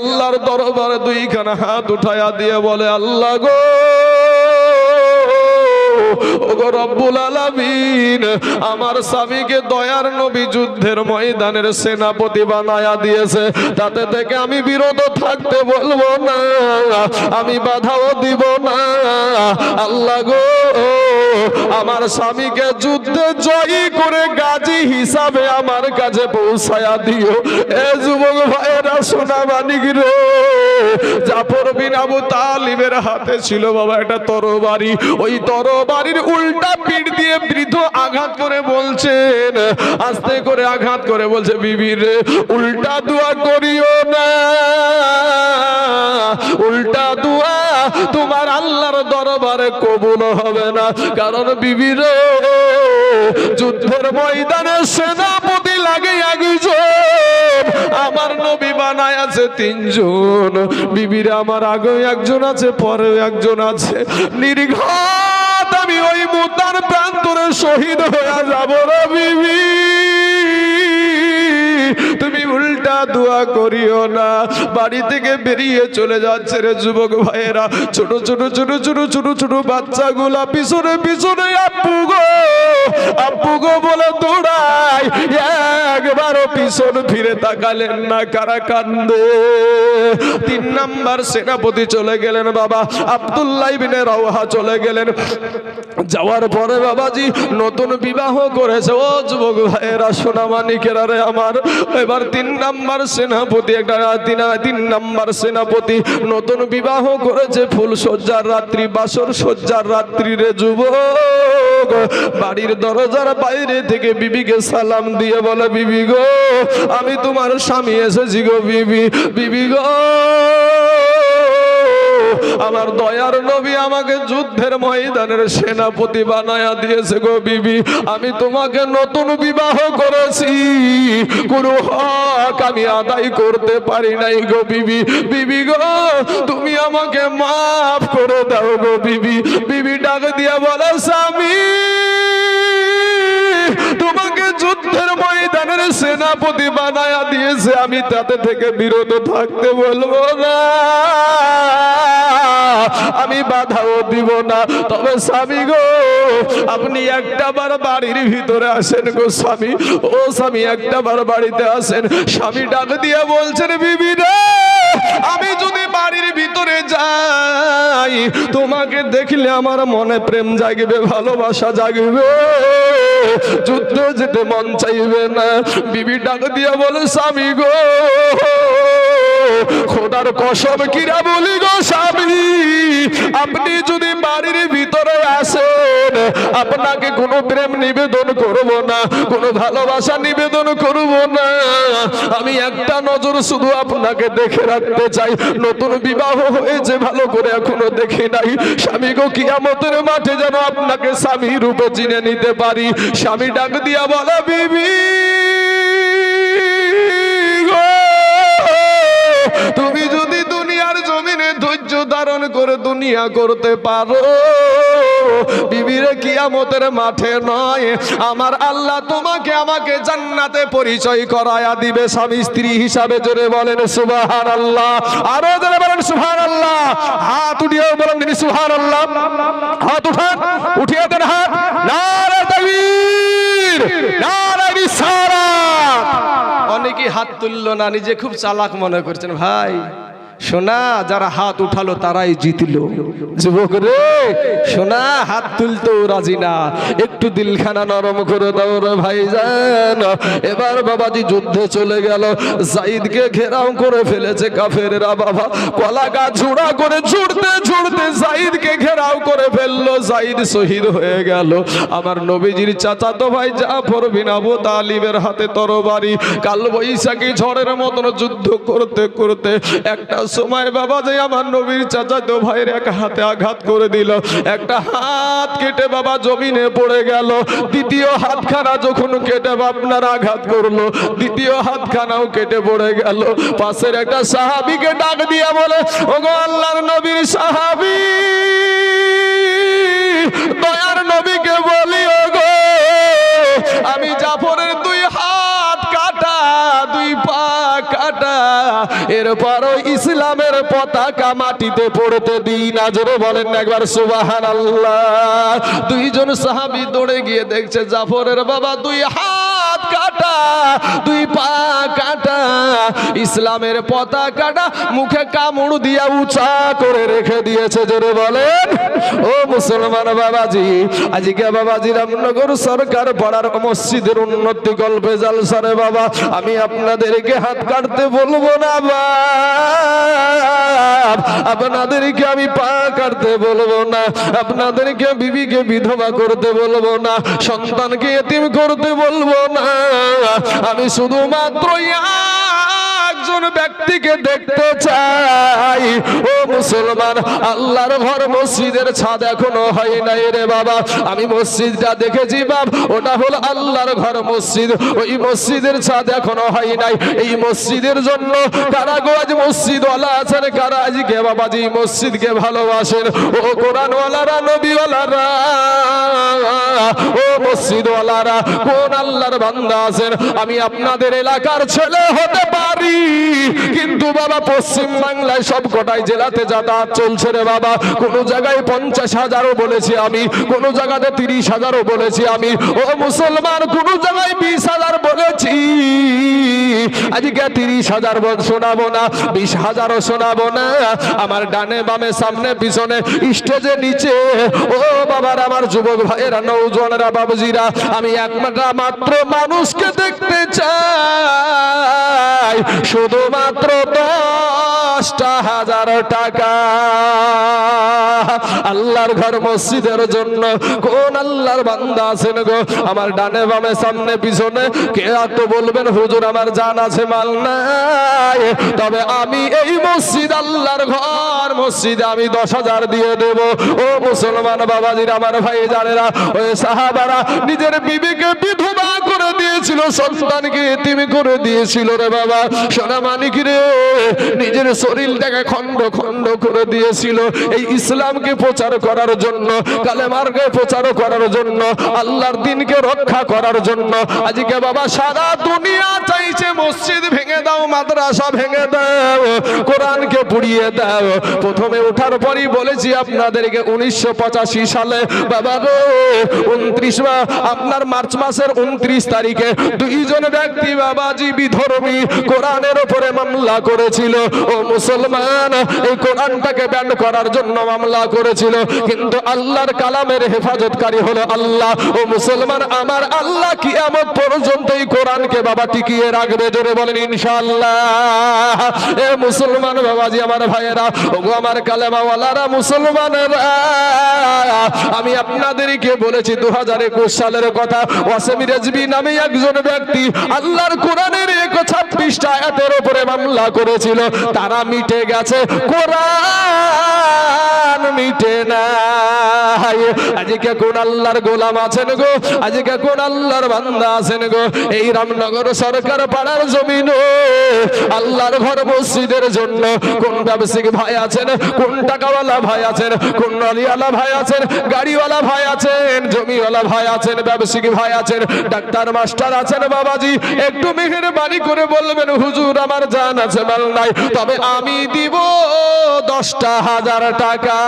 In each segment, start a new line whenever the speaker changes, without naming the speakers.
আল্লাহর দরবারে দুইখানা হাত উঠায়া দিয়ে বলে আল্লাহ গো! আমার স্বামীকে দয়ার নবী যুদ্ধের ময়দানের সেনাপতি বানায়া দিয়েছে। তাতে থেকে আমি বিরত থাকতে বলব না, আমি বাধাও দিব না। আল্লাহ গো, আমার স্বামীকে যুদ্ধে জয়ী করে গাজী হিসাবে আমার কাছে পৌঁছায়া দিও। এ যুবক ভাইয়েরা সোনা মানিক রে। জাফর বিন আবু তালিবের হাতে ছিল বাবা একটা তরবারি। ওই তরবারির উল্টা পিঠ দিয়ে বৃদ্ধ আঘাত করে বলছেন, আস্তে করে আঘাত করে বলছে, বিবি রে, উল্টা দোয়া করিও না। উল্টা দোয়া তোমার আল্লাহর দরবারে কবুল হবে না। কারণ বিবি রে, যুদ্ধের ময়দানে সেনাপতি লাগে আমার নবী বানায় আছে তিনজন। বিবির আমার আগে একজন আছে পরে একজন আছে। নির্ঘাত আমি ওই মুতার প্রান্তরে শহীদ হয়ে যাব রে বিবি। তুমি উল্টা দোয়া করিও না। বাড়ি থেকে বেরিয়ে চলে যাচ্ছে রে যুবক ভাইয়েরা। ছোট ছোট ছোট ছোট ছোট ছোট বাচ্চাগুলা পিছনে পিছনে আপ্পু গো আপ্পু গো বলে দৌড়ায় একবারও পিছন ফিরে তাকালেন না কারা কান্দে। তিন নাম্বার সেনাপতি চলে গেলেন বাবা। আব্দুল্লাহ ইবনে রাওহা চলে গেলেন। যাওয়ার পরে বাবাজি নতুন বিবাহ করেছে। ও যুবক ভাইয়েরা সোনা মানিকেরা রে আমার। এবার তিন নাম্বার সেনাপতি, একটা তিন তিন নাম্বার সেনাপতি। নতুন বিবাহ করেছে ফুল সজ্জার রাত্রি, বাসর সজ্জার রাত্রি রে যুব বাড়ির দরজার বাইরে থেকে বিবিকে সালাম দিয়ে বলে, বিবি গো, আমি তোমার স্বামী এসেছি গো, বিবি বিবি গো। আমার দয়ার নবী আমাকে যুদ্ধের ময়দানের সেনাপতি বানায়া দিয়েছে গো বিবি। আমি তোমাকে নতুন বিবাহ করেছি। কোনো হক আমি আদায় করতে পারি নাই গো বিবি। বিবি গো, তুমি আমাকে মাফ করে দাও গো বিবি। বিবি ডাক দিয়া বলো, স্বামী ময়দানের সেনাপতি বানায়া দিয়েছে, আমি তাতে থেকে বিরত থাকতে বলব না। আমি বাধাও দিব না। তবে স্বামী গো, আপনি একটা বার বাড়ির ভিতরে আসেন গো স্বামী। ও স্বামী, একটা বার বাড়িতে আসেন। স্বামী ডাক দিয়ে বলছেন, বিবি আমি যদি বাড়ির ভিতরে যাই, তোমাকে দেখলে আমার মনে প্রেম জাগবে, ভালোবাসা জাগবে। যুদ্ধ যেতে মন চাইবে না। বিবি ডাক দিয়া বলে, স্বামী গো। খোদার কসম কিরা বলি গো স্বামী, আপনি যদি বাড়ির ভিতরে আসেন, আপনাকে কোনো প্রেম নিবেদন করব না, কোনো ভালোবাসা নিবেদন করব না। আমি একটা নজর শুধু আপনাকে দেখে রাখতে চাই। নতুন বিবাহ হয়েছে, ভালো করে এখনও দেখি নাই। স্বামী গো, কিয়ামতের মাঠে যেন আপনাকে স্বামী রূপে চিনে নিতে পারি। স্বামী ডাক দিয়া বলা, বিবি ধারণ করে দুনিয়া করতে পারো। বিবিরে কিয়ামতের মাঠে নয়, আমার আল্লাহ তোমাকে আমাকে জান্নাতে পরিচয় করায়া দিবে, স্বামী স্ত্রী হিসাবে জোরে বলেন সুবাহান আল্লাহ আরও জোরে বলেন সুহান আল্লাহ হাত উঠিয়ে বলেন তিনি সুহান আল্লাহ হাত উঠান, উঠিয়ে দেন হাত। নারে রিসালাত। অনেকেই হাত তুললো না, নিজে খুব চালাক মনে করছেন, ভাই। সোনা, যারা হাত উঠালো তারাই জিতলো। যুবক রে, সোনা, হাত তুলতেও রাজি না। একটু দিলখানা নরম করে দাও রে ভাই জান এবার বাবাজি যুদ্ধে চলে গেল। জাইদকে ঘেরাও করে ফেলেছে কাফেরেরা বাবা। কলা গাছ ঝুড়া করে ঝুড়তে ঝুড়তে জাইদকে ঘেরাও করে ফেলল। জাইদ শহীদ হয়ে গেল। আমার নবীজির চাচাতো ভাই জাফর বিন আবু তালিবের হাতে তরবারি। কাল বৈশাখী ঝড়ের মতন যুদ্ধ করতে করতে একটা সময় বাবা যে আমার নবীর চাচাতো ভাইয়ের এক হাতে আঘাত করে দিল। একটা হাত কেটে বাবা জমিনে পড়ে গেল। দ্বিতীয় হাতখানা যখন কেটে আপনার আঘাত করল। দ্বিতীয় হাতখানাও কেটে পড়ে গেল। পাশের একটা সাহাবিকে ডাক দিয়া বলে, ওগো আল্লাহর নবীর সাহাবি, দয়ার আমি জাফরের দুই হাত কাটা দুই পা কাটা এ এরপরও ইসলামের পতাকা মাটিতে পড়তে দিন আজরে জোরে বলেন একবার সুবাহান আল্লাহ দুইজন সাহাবি দৌড়ে গিয়ে দেখছে, জাফরের বাবা দুই হাত কাটা, দুই কাটা, ইসলামের পতাকাটা মুখে কামড় দিয়া উঁচা করে রেখে দিয়েছে, জোরে বলেন। ও মুসলমান বাবাজি, আজকে বাবাজি রামনগর সরকার পাড়ার মসজিদের উন্নতি গল্পে জালসারে বাবা, আমি আপনাদেরকে হাত কাটতে বলব না বাপ। আপনাদেরকে আমি পা কাটতে বলব না, আপনাদেরকে বিবিকে বিধবা করতে বলব না, সন্তানকে এতিম করতে বলব না। আমি শুধুমাত্র একজন ব্যক্তিকে দেখতে চাই। ও মুসলমান, আল্লাহর ঘর মসজিদের ছাদ এখনও হয় নাই রে বাবা। আমি মসজিদটা দেখেছি বাপ, ওটা হলো আল্লাহর ঘর মসজিদ। ওই মসজিদের ছাদ এখনও হয় নাই। এই মসজিদের জন্য কারা গো আজ মসজিদওয়ালা আছেন কারা আজকে বাবাজি মসজিদকে ভালোবাসেন। ও কোরআনওয়ালারা, নবীওয়ালারা, ও মসজিদওয়ালারা, কোন আল্লাহর বান্দা আছেন? আমি আপনাদের এলাকার ছেলে হতে পারি। কিন্তু বাবা, পশ্চিম বাংলায় সব কটাই জেলাতে যাতায়াত চলছে রে বাবা। কোন জায়গায় পঞ্চাশ হাজারও বলেছি আমি, কোন জায়গাতে তিরিশ হাজারও বলেছি আমি। ও মুসলমান, কোন জায়গায় বিশ হাজার বলেছি। আজকে তিরিশ হাজার শোনাবো না, বিশ হাজারও শোনাবো না। আমার ডানে বামে, সামনে পিছনে, স্টেজে নিচে। ও বাবার, আমার যুবক ভাইয়েরা নৌজনেরা বাবুজিরা, আমি একমাত্র মাত্র মানুষকে দেখতে চাই। শুধুমাত্র দশটা হাজার টাকা। আল্লাহর ঘর মসজিদের জন্য কোন আল্লাহর বান্দা আছেন গো? আমার ডানে বামে, সামনে, পিছনে কে এত বলবেন, হুজুর আমার জান আছে, মাল নাই। তবে আমি এই মসজিদ, আল্লাহর ঘর মসজিদে আমি দশ হাজার দিয়ে দেব। ও মুসলমান বাবাজির, আমার ভাই জানেরা, ওই সাহাবারা নিজের বিবিকে বিধবা করে দিয়েছিল, সন্তানকে এতিম করে দিয়েছিল রে বাবা। সোনা মানিক রে নিজের শরীরটাকে খণ্ড খণ্ড করে দিয়েছিল। এই ইসলামকে প্রচার করার জন্য কালেমার্গে প্রচার করার জন্য, আল্লাহর দিনকে রক্ষা করার জন্য। আজকে বাবা, সারা দুনিয়া চাইছে, মসজিদ ভেঙে দাও, মাদ্রাসা ভেঙে দাও, কোরআনকে পুড়িয়ে দাও। প্রথমে ওঠার পরই বলেছি আপনাদেরকে, উনিশশো পঁচাশি সালে, বাবা গো, উনত্রিশ আপনার মার্চ মাসের উনত্রিশ তারিখে দুইজন ব্যক্তি বাবাজি বিধর্মী কোরআনের উপরে মামলা করেছিল। ও মুসলমান, এই কোরআনটাকে ব্যান করার জন্য মামলা করেছিল। কিন্তু আল্লাহর কালামের হেফাজতকারী হলো আল্লাহ। ও মুসলমান, আমার আল্লাহ কিয়ামত পর্যন্ত এই কোরআনকে বাবা টিকিয়ে রাখবে? জোরে বলেন, ইনশাআল্লাহ। এ মুসলমান বাবাজি, আমার ভাইয়েরা, ওগো আমার কালেমাওয়ালারা, মুসলমানেরা, আমি আপনাদেরকে বলেছি দু হাজার একুশ সালের কথা, ওয়াসেমি রেজবি নামে একজন ব্যক্তি, আল্লাহর কোরআনের এক ছাব্বিশটা আয়াতের উপরে মামলা করেছিল তারা মিটে গেছে। কোরআন! মিটে নাই। আজকে কোন আল্লাহর গোলাম আছেন গো? আজকে কোন আল্লাহর বান্দা আছেন গো? এই রামনগর সরকার পাড়ার জমিন আল্লাহর ঘর মসজিদের জন্য কোন ব্যবসায়িক ভাই আছেন? কোন টাকাওয়ালা ভাই আছেন? কোন নলিওয়ালা ভাই আছেন? গাড়িওয়ালা ভাই আছেন? জমিওয়ালা ভাই আছেন? ব্যবসায়িক ভাই আছেন? ডাক্তার, মাস্টার আছেন বাবাজি? একটু মেহেরবানি করে বলবেন, হুজুর, আমার জান আছে, মাল নাই। তবে আমি দিব দশটা হাজার টাকা।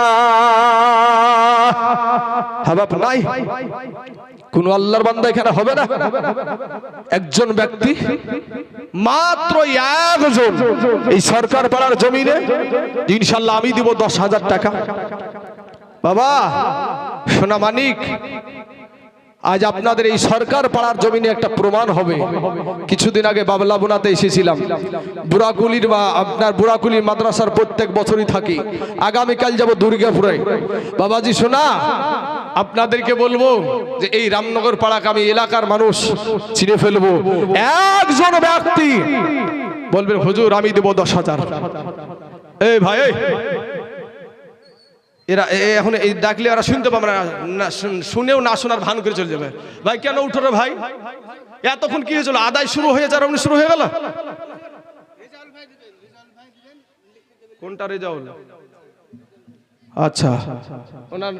নাই? কোন আল্লাহর বান্দা এখানে হবে না? একজন ব্যক্তি মাত্র একজন এই সরকার পাড়ার জমিনে, ইনশাল্লাহ আমি দিব দশ হাজার টাকা। বাবা, সোনা মানিক আজ আপনাদের এই সরকার পাড়ার জমিনে একটা প্রমাণ হবে। কিছুদিন আগে বাবলা বোনাতে এসেছিলাম। বুড়াকুলির বা আপনার বুড়াকুলির মাদ্রাসার প্রত্যেক বছরই থাকি। আগামীকাল যাব দুর্গাপুরে। বাবাজি, শোনা, আপনাদেরকে বলব যে এই রামনগর পাড়াকে আমি এলাকার মানুষ চিনে ফেলব। একজন ব্যক্তি বলবেন, হুজুর, আমি দেবো দশ হাজার। এই ভাই এরা এখন এই ডাকলে ওরা শুনতে পাবে না না, শুন- শুনেও না শোনার ভান করে চলে যাবে। ভাই কেন উঠো রে ভাই? এতক্ষণ কি হয়েছিল? আদায় শুরু হয়ে যার অমনি শুরু হয়ে গেল? কোনটা রেজাউল? আচ্ছা। ওনার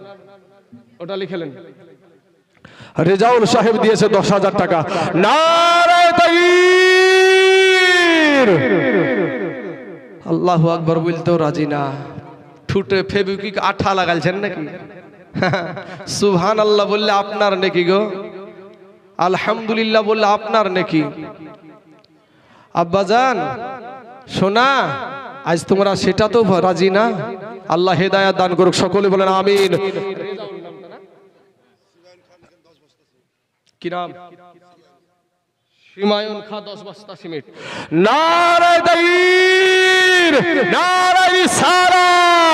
ওটা লিখেলেন রেজাউল সাহেব দিয়েছে দশ হাজার টাকা। নারায় আল্লাহ আকবর বলতেও রাজি না। ঠুটে ফেবিকিক আঠা লাগালছেন নাকি? সুবহান আল্লাহ বললে আপনার নাকি গো। আলহামদুলিল্লাহ বললে আপনার নাকি। আব্বাজান সোনা আজ তোমরা সেটা তো রাজি না? আল্লাহ হেদায়াত দান করুক, সকলে বলেন আমিন। কি নাম? সীমায়ন খা, দশ বস্তা সিমেন্ট। নারায় নারায় সারাত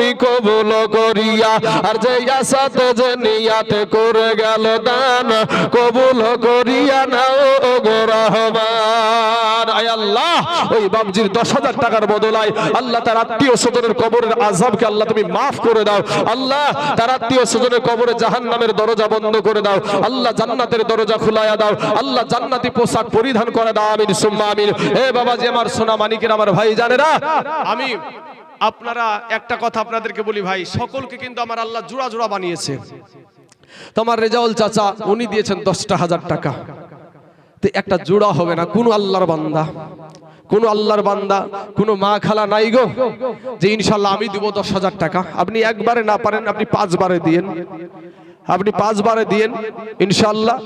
তুমি কবুল করিয়া, আর যে আসাতে যে নিয়াতে করে গেল দান, কবুল করিয়া নাও গো রহমান। আয় আল্লাহ, ওই বাবজির দশ হাজার টাকার বদলায় আল্লাহ তার আত্মীয় স্বজনের কবরের আজাবকে আল্লাহ তুমি মাফ করে দাও। আল্লাহ তার আত্মীয় স্বজনের কবরে জাহান নামের দরজা বন্ধ করে দাও। আল্লাহ জান্নাতের দরজা খুলাইয়া দাও। আল্লাহ জান্নাতি পোশাক পরিধান করে দাও, আমিন, সুম্মা আমিন। হে বাবা যে আমার সোনা মানিকের, আমার ভাই জানে না আমি আপনারা একটা কথা আপনাদেরকে বলি ভাই, সকলকে কিন্তু আমার আল্লাহ জোড়া জোড়া বানিয়েছে। তোমার রেজাউল চাচা, উনি দিয়েছেন দশটা হাজার টাকা। তো একটা জোড়া হবে না, কোন আল্লাহর বান্দা, কোন আল্লাহর বান্দা, কোন মা খালা নাই গো, যে ইনশাল্লাহ আমি দিব দশ হাজার টাকা। আপনি একবারে না পারেন, আপনি পাঁচবারে দিয়েন। আপনি পাঁচবারে দিয়েন ইনশাল্লাহ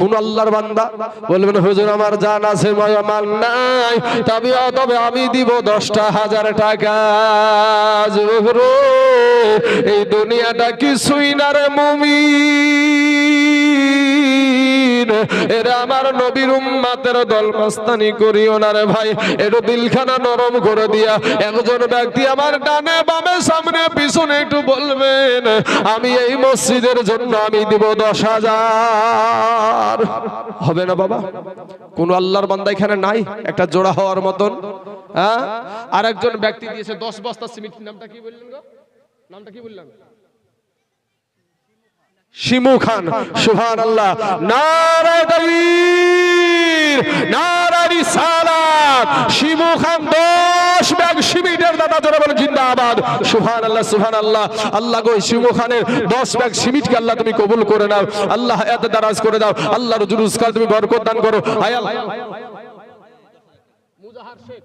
কোন আল্লাহর বান্দা বলবেন, হুজুর, আমার জান আছে আমার নাই, তবে তবে আমি দিব দশটা হাজার টাকা। এই দুনিয়াটা কিছুই না রে, মুমিন। আমি এই মসজিদের জন্য আমি দিব দশ হাজার। হবে না বাবা? কোন আল্লাহর বান্দা এখানে নাই? একটা জোড়া হওয়ার মতন। হ্যাঁ? আর একজন ব্যক্তি দিয়েছে দশ বস্তা সিমেন্ট নামটা কি বললেন নামটা কি বললাম শিমু খান সুহান আল্লাহ নারায় তাকবীর নারায় রিসালাত। শিমু খান দশ ব্যাগ সিমিটের দাদা জোরে বলেন জিন্দাবাদ। সুহান আল্লাহ সুহান আল্লাহ আল্লাহ গো শিমু খানের দশ ব্যাগ সিমিটকে আল্লাহ তুমি কবুল করে নাও। আল্লাহ এত দারাজ করে দাও। আল্লাহর জুরুসকার তুমি বরকত দান করো। আল্লাহ। মুজাহার শেখ।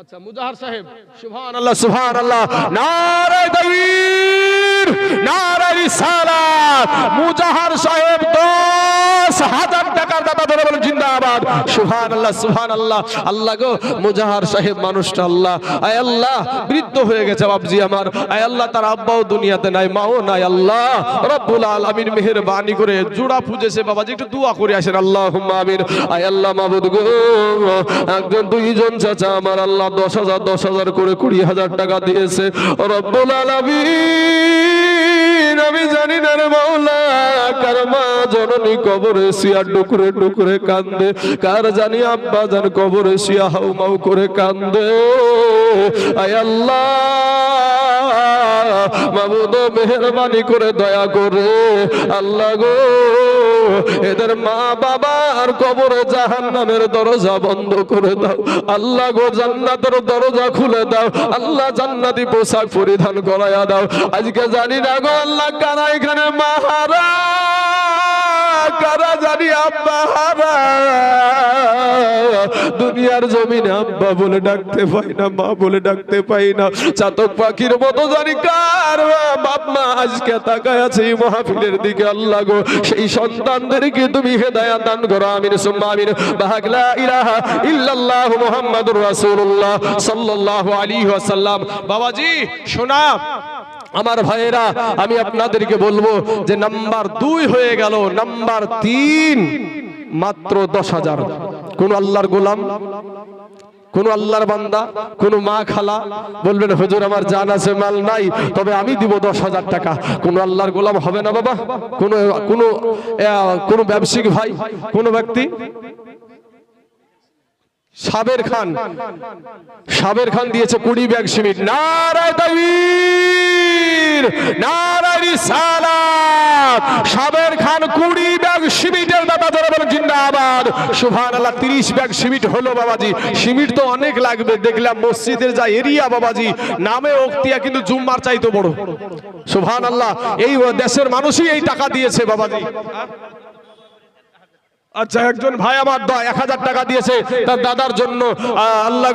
আচ্ছা মুজাহার সাহেব। সুবহান আল্লাহ সুবহান আল্লাহ নারায় তাকবীর নারায় রিসালাত। মুজাহার সাহেব দশ হাজার টাকার দাদা ধরে বলেন, জিন্দাবাদ। সুবহান আল্লাহ সুবহান আল্লাহ আল্লাহ গো, মুজাহার সাহেব মানুষটা আল্লাহ। আয় আল্লাহ, বৃদ্ধ হয়ে গেছে বাবজি আমার। আয় আল্লাহ, তার আব্বাও দুনিয়াতে নাই, মাও নাই, আল্লাহ। রব্বুল আলামিন মেহেরবানি করে জোড়া পুজেছে বাবাজি, একটু দোয়া করে আসেন আল্লাহ আমিন। আয় আল্লাহ, মাবুদ গো, একজন, দুইজন চাচা আমার আল্লাহ দশ হাজার দশ হাজার করে কুড়ি হাজার টাকা দিয়েছে। রব্বুল আলামিন আমি জানি না রে মাওলা, কার মা জননী কবরে শিয়া ডুকরে ডুকরে কান্দে, কার জানি আব্বা জান কবরে শিয়া হাউ মাউ করে কান্দে। আয় আল্লাহ মাবুদ মেহরবানি করে দয়া করে, আল্লাহ গো। এদের মা বাবা আর জাহান জাহান্নামের দরজা বন্ধ করে দাও। আল্লাহ গো জান্নাতের দরজা খুলে দাও। আল্লাহ জান্নাতি পোশাক পরিধান করাইয়া দাও। আজকে জানি না গো আল্লাহ কারা এখানে মাহারা কারা জানি আব্বা হারা। দুনিয়ার জমিনে আব্বা বলে ডাকতে পাই না, মা বলে ডাকতে পাই না। চাতক পাখির মতো জানি কার বাপ মা আজকে তাকায় আছে এই দিকে, আল্লাহ গো। সেই সন্তানদেরকে তুমি হেদায়াত দান করো, আমিন, সুম্মা আমিন। বাহাগলা ইলাহা ইল্লাল্লাহু মুহাম্মাদুর রাসূলুল্লাহ সাল্লাল্লাহু আলাইহি ওয়াসাল্লাম। বাবাজি, শোনা। আমার ভাইয়েরা, আমি আপনাদেরকে বলব যে নাম্বার দুই হয়ে গেল, নাম্বার তিন মাত্র দশ হাজার। কোন আল্লাহর গোলাম, কোন আল্লাহর বান্দা, কোন মা খালা বলবেন, হুজুর, আমার জান আছে, মাল নাই, তবে আমি দিব দশ হাজার টাকা। কোন আল্লাহর গোলাম হবে না, বাবা। কোন কোন কোন ব্যবসায়িক ভাই, কোন ব্যক্তি সাবের খান। সাবের খান দিয়েছে কুড়ি ব্যাগ সিমেন্ট। নারায় তাকবীর নারায় রিসালাত। সাবের খান কুড়ি ব্যাগ সিমেন্টের দাদা ধরে বলেন জিন্দাবাদ। সুভান আল্লাহ তিরিশ ব্যাগ সিমেন্ট হলো বাবাজি। সিমেন্ট তো অনেক লাগবে। দেখলাম মসজিদের যা এরিয়া বাবাজি, নামে ওক্তিয়া কিন্তু জুম্মার চাইতো বড়। সুভান আল্লাহ এই দেশের মানুষই এই টাকা দিয়েছে বাবাজি। আচ্ছা একজন ভাই আমার এক হাজার টাকা দিয়েছে। তার দাদার জন্য আল্লাহ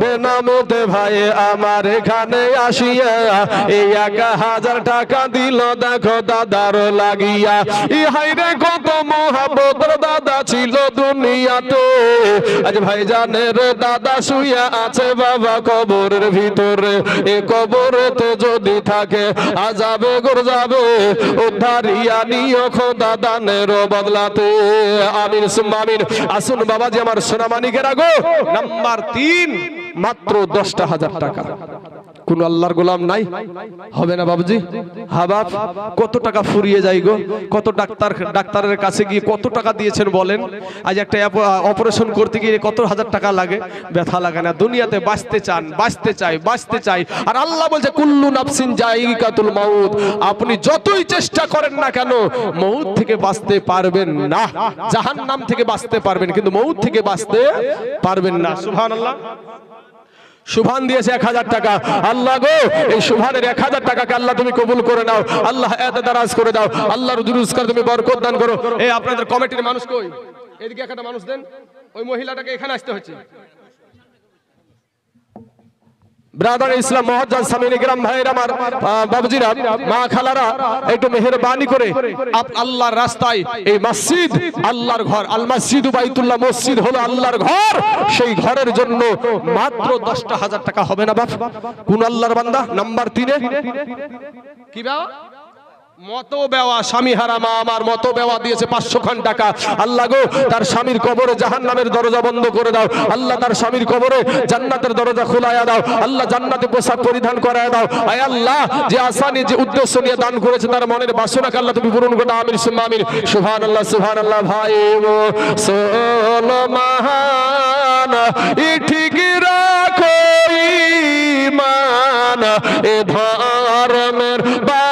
বেনামতে ভাই, আমার এখানে আসিয়া এই এক হাজার টাকা দিল, দেখো দাদার লাগিয়া। ইহাই রে, কত মহাবতর দাদা ছিল দুনিয়াতে। আজ ভাই জানের দাদা শুইয়া আছে বাবা কবরের ভিতরে। এ কবরে তো যদি থাকে আজাবে গোর যাবে উদ্ধারিয়া নিও খোদা দানের বদলাতে। আমিন সুম্মা আমিন। আসুন বাবাজি আমার সোনামানিকের আগো। নাম্বার তিন মাত্র দশটা হাজার টাকা। কোন আল্লাহর গোলাম নাই? হবে না বাবুজি? হাবাব কত টাকা ফুরিয়ে যাই গো? কত ডাক্তার, ডাক্তারের কাছে গিয়ে কত টাকা দিয়েছেন বলেন? আজ একটা অপারেশন করতে গিয়ে কত হাজার টাকা লাগে? ব্যথা লাগে না। দুনিয়াতে বাঁচতে চান, বাঁচতে চাই বাঁচতে চাই। আর আল্লাহ বলছে, কুল্লু নাফসিন জাইকাতুল মাউত। আপনি যতই চেষ্টা করেন না কেন মৌত থেকে বাঁচতে পারবেন না। জাহান্নাম থেকে বাঁচতে পারবেন, কিন্তু মৌত থেকে বাঁচতে পারবেন না। সুবহানাল্লাহ। সুভান দিয়েছে এক হাজার টাকা। আল্লাহ গো, এই সুভানের এক হাজার টাকাকে আল্লাহ তুমি কবুল করে নাও। আল্লাহ এত দারাজ করে দাও। আল্লাহ রুজুরুজকার তুমি বরকত দান করো। এই আপনাদের কমিটির মানুষ কই? এদিকে একটা মানুষ দেন। ওই মহিলাটাকে এখানে আসতে হচ্ছে ব্রাদার ইসলাম মহাজান সামিনী, গ্রাম ভাইয়ের আমার বাবুজিরা, মা খালারা, একটু মেহরবানি করে আল্লাহর রাস্তায় এই মসজিদ, আল্লাহর ঘর, আল মসজিদ বাইতুল্লাহ, মসজিদ হলো আল্লাহর ঘর। সেই ঘরের জন্য মাত্র দশটা হাজার টাকা হবে না বাপ? কোন আল্লাহর বান্দা? নাম্বার তিনে। কি বা মতো বেওয়া স্বামী হারা মা আমার মতো বেওয়া দিয়েছে পাঁচশো খান টাকা। আল্লাহ গো, তার স্বামীর কবরে জাহান নামের দরজা বন্ধ করে দাও। আল্লাহ তার স্বামীর কবরে জান্নাতের দরজা খোলায়া দাও। আল্লাহ জান্নাতে পোশাক পরিধান করায় দাও। আয় আল্লাহ, যে আসানি, যে উদ্দেশ্য নিয়ে দান করেছে তার মনের বাসনাকে আল্লাহ তুমি পূরণ করে। আমির সুম্মা আমির সুবহান আল্লাহ সুবহান আল্লাহ ভাই ও সোলমান ই ঠিক রাখো ইমান এ ধর্মের বাতি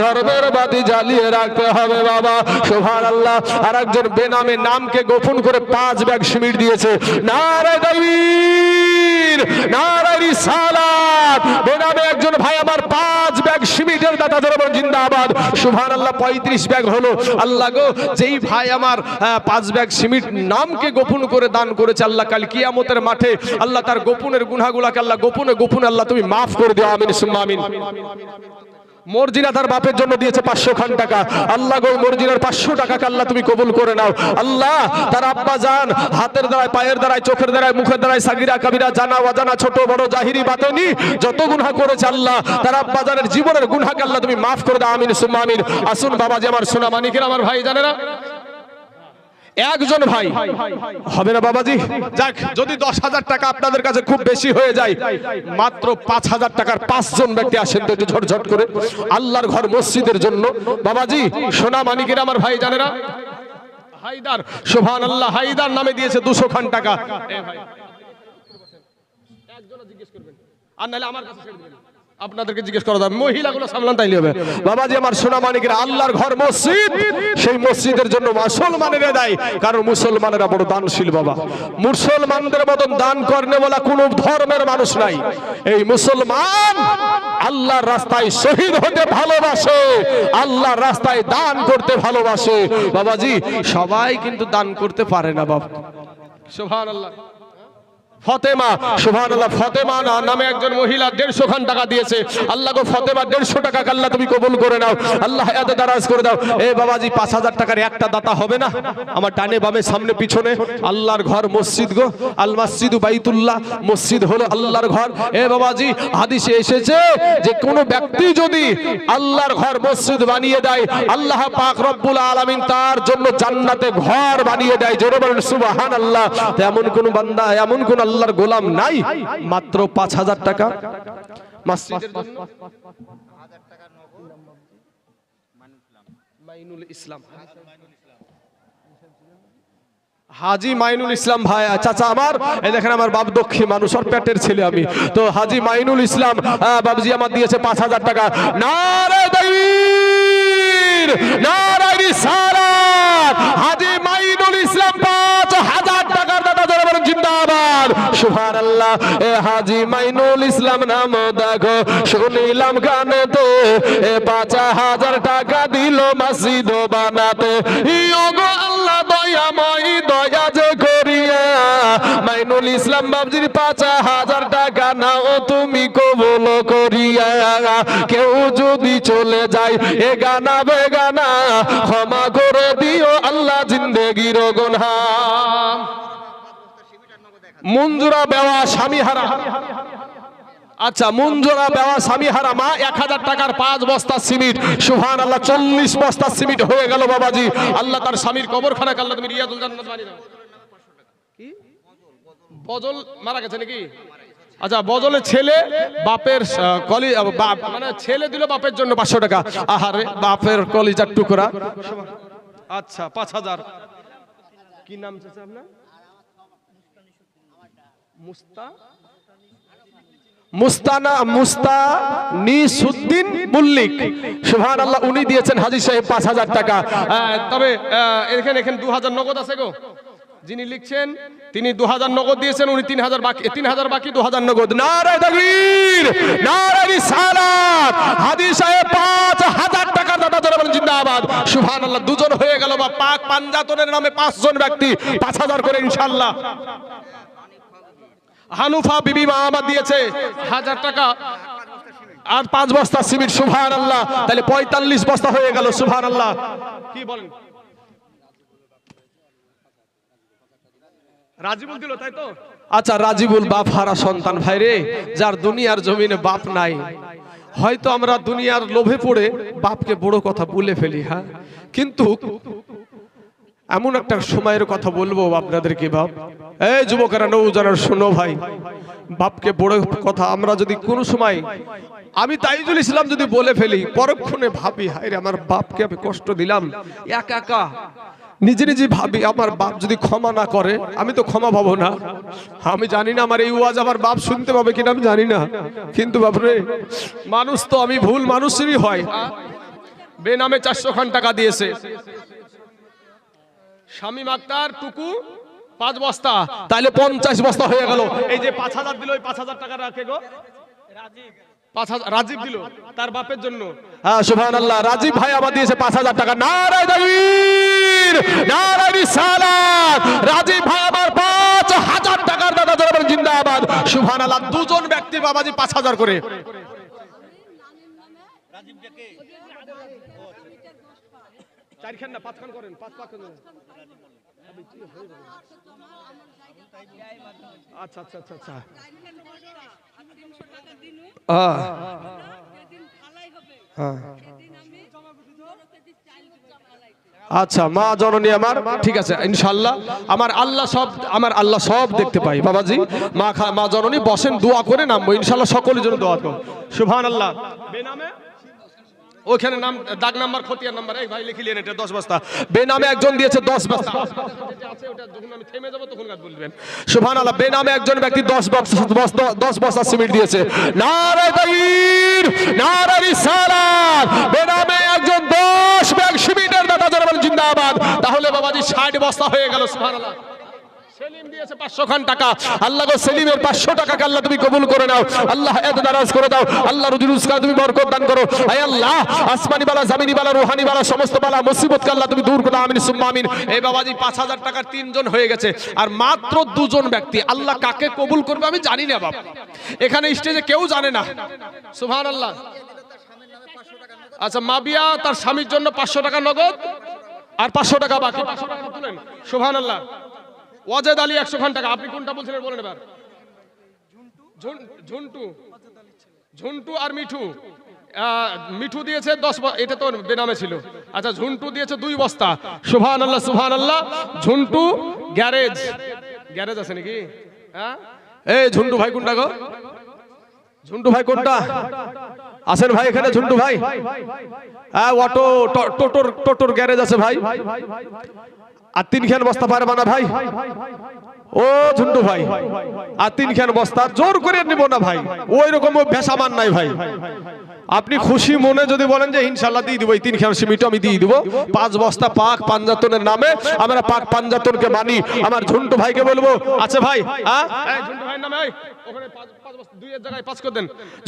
ধর্মের বাতি জ্বালিয়ে রাখতে হবে বাবা। সোভান আল্লাহ আর একজন বেনামে নামকে গোপন করে পাঁচ ব্যাগ সিমিট দিয়েছে। নারায় তাকবীর নারায় রিসালাত। বেনামে একজন ভাই আমার পাঁচ ব্যাগ সিমিটের দাতা জিন্দাবাদ। সুভান আল্লাহ পঁয়ত্রিশ ব্যাগ হলো। আল্লাহ গো, যেই ভাই আমার পাঁচ ব্যাগ সিমিট নামকে গোপন করে দান করেছে, আল্লাহ কাল কিয়ামতের মাঠে আল্লাহ তার গোপনের গুনাহগুলাকে আল্লাহ গোপনে গোপনে আল্লাহ তুমি মাফ করে দিও, আমিন, সুম্মা আমিন। মর্জিনা তার বাপের জন্য দিয়েছে পাঁচশো খান টাকা। আল্লাহ গো, মর্জিনার পাঁচশো টাকাকে আল্লাহ তুমি কবুল করে নাও। আল্লাহ, তার আব্বা যান হাতের দ্বারায়, পায়ের দ্বারায়, চোখের দ্বারায়, মুখের দ্বারায় সাগিরা, কাবিরা, জানা, অজানা, ছোট, বড়, জাহিরি, বাতনি, যত গুনহা করেছে আল্লাহ, তার আব্বা জানের জীবনের গুনহাকে আল্লাহ তুমি মাফ করে দাও, আমিন, সুম্মা আমিন। আসুন বাবাজি, আমার সোনা মানিকের আমার ভাই জানেরা একজন ভাই। হবে না বাবাজি? যাক যদি দশ হাজার টাকা আপনাদের কাছে খুব বেশি হয়ে যায় মাত্র পাঁচ হাজার টাকার পাঁচজন ব্যক্তি আসেন তো একটু ঝটঝট করে। আল্লাহর ঘর মসজিদের জন্য। বাবাজি সোনা মানিকের আমার ভাই জানেরা? হাইদার সোভান আল্লাহ হাইদার নামে দিয়েছে দুশো খান টাকা। এ ভাই, একজনও জিজ্ঞেস করবেন। আর নাহলে আমার কাছে। আপনাদেরকে জিজ্ঞেস করা যাবে মহিলাগুলো সামলান তাইলে হবে। বাবাজি, আমার সোনা মানিকের আল্লাহর ঘর মসজিদ, সেই মসজিদের জন্য মুসলমানেরা দেয়, কারণ মুসলমানেরা বড় দানশীল বাবা। মুসলমানদের মতন দান করনে বলা কোন ধর্মের মানুষ নাই। এই মুসলমান আল্লাহর রাস্তায় শহীদ হতে ভালোবাসে, আল্লাহর রাস্তায় দান করতে ভালোবাসে। বাবাজি, সবাই কিন্তু দান করতে পারে না বাবা। সুবহানাল্লাহ। ফতেমা সুভান আল্লাহ ফতেমা না, নামে একজন মহিলা দেড়শো খান টাকা দিয়েছে। আল্লাহ গো ফতেমা, দেড়শো টাকা আল্লাহ তুমি কবুল করে নাও। আল্লাহ এত দারাজ করে দাও। এ বাবাজি, পাঁচ হাজার টাকার একটা দাতা হবে না? আমার ডানে বামে, সামনে পিছনে। আল্লাহর ঘর মসজিদ গো। আল মসজিদ বাইতুল্লাহ। মসজিদ হলো আল্লাহর ঘর। এ বাবাজি, হাদিসে এসেছে যে কোনো ব্যক্তি যদি আল্লাহর ঘর মসজিদ বানিয়ে দেয়, আল্লাহ পাক রব্বুল আলামিন তার জন্য জান্নাতে ঘর বানিয়ে দেয়। জোরে বলেন সুবহান আল্লাহ এমন কোন বান্দা, এমন কোন আল্লাহর গোলাম নাই, মাত্র পাঁচ হাজার টাকা। হাজি মাইনুল ইসলাম ভাই, চাচা আমার, এই দেখেন আমার বাপ দক্ষী মানুষ পেটের ছেলে আমি। তো হাজি মাইনুল ইসলাম বাবজি আমার দিয়েছে পাঁচ হাজার টাকা। নারে দৈর নারে হাজি মাইনুল ইসলাম পাঁচ হাজার টাকার দাদা যারা বলেন আল্লাহ এ হাজি মাইনুল ইসলাম নাম দেখো, শুনিলাম গানে তো। এ পাঁচ হাজার টাকা দিল মসজিদ বানাতে। ইয়োগো আল্লাহ দয়াময়, দয়া যে করিয়া। মাইনুল ইসলাম বাবজির পাঁচ হাজার টাকা নাও তুমি কবল করিয়া। কেউ যদি চলে যায়, এ গানা বেগানা ক্ষমা করে দিও আল্লাহ জিন্দেগির গোনা মঞ্জুরা বেওয়া স্বামী হারা আচ্ছা মঞ্জুরা বেওয়া স্বামী হারা মা, এক হাজার টাকার পাঁচ বস্তা সিমেন্ট সুহান আল্লাহ চল্লিশ বস্তা সিমেন্ট হয়ে গেল বাবাজি। আল্লাহ তার স্বামীর কবর খানা আল্লাহ তুমি রিয়াজুল জান্নাত দাও। কি? বজল মারা গেছে নাকি? আচ্ছা বজলের ছেলে বাপের কলি মানে ছেলে দিল বাপের জন্য পাঁচশো টাকা। আহারে, বাপের কলিজার টুকরা। আচ্ছা পাঁচ হাজার। কি নাম চাচা আপনার? মুস্তা? মুস্তানা মুল্লিক। উনি দিয়েছেন সাহেব পাঁচ হাজার টাকা। তবে এখানে এখানে দু হাজার নগদ আছে গো। যিনি লিখছেন, তিনি দু হাজার নগদ দিয়েছেন, উনি তিন হাজার বাকি, তিন হাজার বাকি দু হাজার নগদ। নারায় তাকবীর, নারায় রিসালাত। হাজি সাহেব পাঁচ হাজার টাকার দাদা জিন্দাবাদ। দুজন হয়ে গেল বা পাক পাঞ্জাতনের নামে পাঁচজন ব্যক্তি। পাঁচ হাজার করে ইনশাল্লাহ হানুফা বিবি মা আমার দিয়েছে। হাজার টাকা। আর পাঁচ বস্তা সিমেন্ট সুভান আল্লাহ তাহলে পঁয়তাল্লিশ বস্তা হয়ে গেল সুভান আল্লাহ কি বলেন? রাজিবুল দিল তাই তো? আচ্ছা রাজিবুল বাপ হারা সন্তান ভাই রে যার দুনিয়ার জমিনে বাপ নাই। হয়তো আমরা দুনিয়ার লোভে পড়ে বাপকে বড় কথা বলে ফেলি হ্যাঁ? কিন্তু এমন একটা সময়ের কথা বলব আপনাদেরকে, বাপ। এই যুবকেরা, নৌজানার, শোনো ভাই। বাপকে বড় কথা, আমরা যদি কোনো সময়, আমি তাইজুল ইসলাম যদি বলে ফেলি, পরক্ষণে ভাবি, হায়রে, আমার বাপকে আমি কষ্ট দিলাম। একা একা। নিজে নিজে ভাবি, আমার বাপ যদি ক্ষমা না করে, আমি তো ক্ষমা পাবো না। আমি জানি না, আমার এই ওয়াজ আমার বাপ শুনতে পাবে কিনা, আমি জানি না। কিন্তু বাপরে, মানুষ তো আমি ভুল মানুষেরই হয়। বেনামে চারশো খান টাকা দিয়েছে। স্বামী মাক্তার টুকু পাঁচ বস্তা। তাহলে পঞ্চাশ বস্তা হয়ে গেল। এই যে পাঁচ হাজার দিল ওই পাঁচ হাজার টাকা রাখে গো। রাজীব দিল তার বাপের জন্য। হ্যাঁ আল্লাহ রাজীব ভাই আমার দিয়েছে পাঁচ হাজার টাকা। নারায় দাবির নারায় রাজীব ভাই আমার পাঁচ হাজার টাকার দাদা জিন্দাবাদ। সুবহান আল্লাহ দুজন ব্যক্তি বাবাজি পাঁচ হাজার করে। চারখান না পাঁচখান করেন পাঁচ আচ্ছা আচ্ছা আচ্ছা আচ্ছা। হ্যাঁ। আচ্ছা মা জননী আমার ঠিক আছে ইনশাল্লাহ। আমার আল্লাহ সব আমার আল্লাহ সব দেখতে পাই বাবাজি। মা খা- মা জননী বসেন দোয়া করে নামবো ইনশাল্লাহ সকলের জন্য দোয়া করো সুবহান আল্লাহ বেনামে ওখানে নাম দাগ নাম্বার খতিয়ার নাম্বার এই ভাই লিখিলেন এটা দশ বস্তা। বেনামে একজন দিয়েছে দশ বস্তা। আছে ওটা যখন আমি থেমে যাব তখন বলবেন। সুবহান আল্লাহ বেনামে একজন ব্যক্তি দশ বস্তা বস্তা দশ বস্তা সিমেন্ট দিয়েছে। নারায় তাকবীর নারায় রিসালাত। বেনামে একজন দশ ব্যাগ সিমেন্টের দাদা জিন্দাবাদ। তাহলে বাবাজি ষাট বস্তা হয়ে গেল সুবহান আল্লাহ পাঁচশো খান টাকা। আল্লাহ সেলিমের পাঁচশো আল্লাহ তুমি কবুল করে নাও। আল্লাহ করে দাও। আল্লাহ তুমি করো। আল্লাহ রুহানি বালা সমস্ত বালা আল্লাহ তুমি পাঁচ হাজার তিনজন হয়ে গেছে। আর মাত্র দুজন ব্যক্তি। আল্লাহ কাকে কবুল করবে আমি জানি না বাবা এখানে স্টেজে কেউ জানে না। আল্লাহ আচ্ছা মাবিয়া তার স্বামীর জন্য পাঁচশো টাকা নগদ আর পাঁচশো টাকা বাকি। আল্লাহ ওয়াজেদ আলী একশো খান টাকা। আপনি কোনটা বলছিলেন বলেন এবার। ঝুন্টু। ঝুন্টু আর মিঠু। মিঠু দিয়েছে দশ এটা তো বেনামে ছিল। আচ্ছা ঝুন্টু দিয়েছে দুই বস্তা। সুভান আল্লাহ সুভান আল্লাহ ঝুন্টু, গ্যারেজ। গ্যারেজ আছে নাকি? হ্যাঁ? এই ঝুন্টু ভাই কোনটা গো? ঝুন্টু ভাই কোনটা? আছেন ভাই এখানে ঝুন্টু ভাই? হ্যাঁ অটো টোটোর টোটোর গ্যারেজ আছে ভাই। আর তিন খান বস্তা পারবা না ভাই। ও ঝুন্টু ভাই, আর তিন খান বস্তা জোর করে নিব না ভাই। ওই রকম ভেসামান নাই ভাই। আপনি খুশি মনে যদি বলেন যে ইনশাল্লাহ দিয়ে দিব এই তিন খান সিমিটো আমি দিয়ে দিব। পাঁচ বস্তা পাক পাঞ্জাতনের নামে আমরা পাক পাঞ্জাতনকে মানি। আমার ঝুন্টু ভাইকে বলব আচ্ছা ভাই হ্যাঁ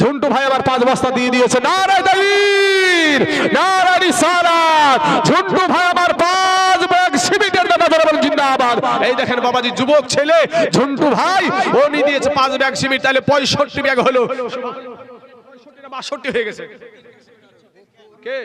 ঝুন্টু ভাই আবার পাঁচ বস্তা দিয়ে দিয়েছে নারে দাইর নারে রিসালাত ঝুন্টু ভাই আমার পাঁচ ব্যাগ সিমিটের দাদা ধরে জিন্দাবাদ। এই দেখেন বাবাজি যুবক ছেলে ঝুন্টু ভাই উনি দিয়েছে পাঁচ ব্যাগ সিমিট তাহলে পঁয়ষট্টি ব্যাগ হলো। বাষট্টি হয়ে গেছে। কে?